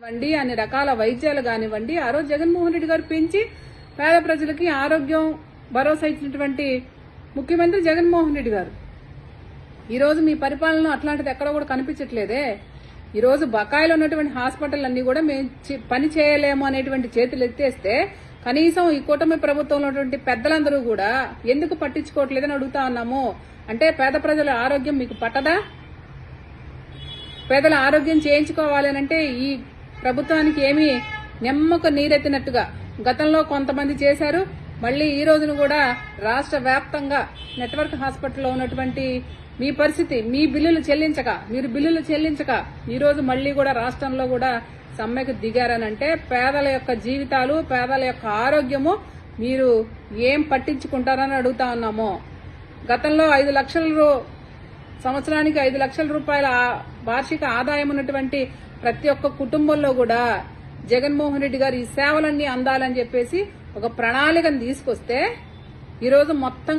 కానివ్వండి అన్ని రకాల వైద్యాలు కానివ్వండి ఆ రోజు జగన్మోహన్ రెడ్డి గారు పెంచి పేద ప్రజలకి ఆరోగ్యం భరోసా ఇచ్చినటువంటి ముఖ్యమంత్రి జగన్మోహన్ రెడ్డి గారు. ఈరోజు మీ పరిపాలన అట్లాంటిది ఎక్కడ కూడా కనిపించట్లేదే. ఈరోజు బకాయిలు ఉన్నటువంటి హాస్పిటల్ అన్ని కూడా మేము పని చేయలేము అనేటువంటి చేతులు ఎత్తేస్తే కనీసం ఈ కూటమి ప్రభుత్వంలో ఉన్నటువంటి పెద్దలందరూ కూడా ఎందుకు పట్టించుకోవట్లేదని అడుగుతా ఉన్నాము. అంటే పేద ప్రజల ఆరోగ్యం మీకు పట్టదా? పేదల ఆరోగ్యం చేయించుకోవాలనంటే అంటే ఈ ప్రభుత్వానికి ఏమీ నెమ్మక నీరెత్తినట్టుగా గతంలో కొంతమంది చేశారు. మళ్ళీ ఈ రోజున కూడా రాష్ట్ర వ్యాప్తంగా నెట్వర్క్ హాస్పిటల్లో ఉన్నటువంటి మీ పరిస్థితి మీ బిల్లులు చెల్లించక మీరు బిల్లులు చెల్లించక ఈ రోజు మళ్ళీ కూడా రాష్ట్రంలో కూడా సమ్మెకు దిగారనంటే పేదల యొక్క జీవితాలు పేదల యొక్క ఆరోగ్యము మీరు ఏం పట్టించుకుంటారని అడుగుతా ఉన్నాము. గతంలో ఐదు లక్షల రూ- సంవత్సరానికి ఐదు లక్షల రూపాయల వార్షిక ఆదాయం ఉన్నటువంటి ప్రతి ఒక్క కుటుంబంలో కూడా జగన్మోహన్ రెడ్డి గారు ఈ సేవలన్నీ అందాలని చెప్పేసి ఒక ప్రణాళికను తీసుకొస్తే ఈరోజు మొత్తం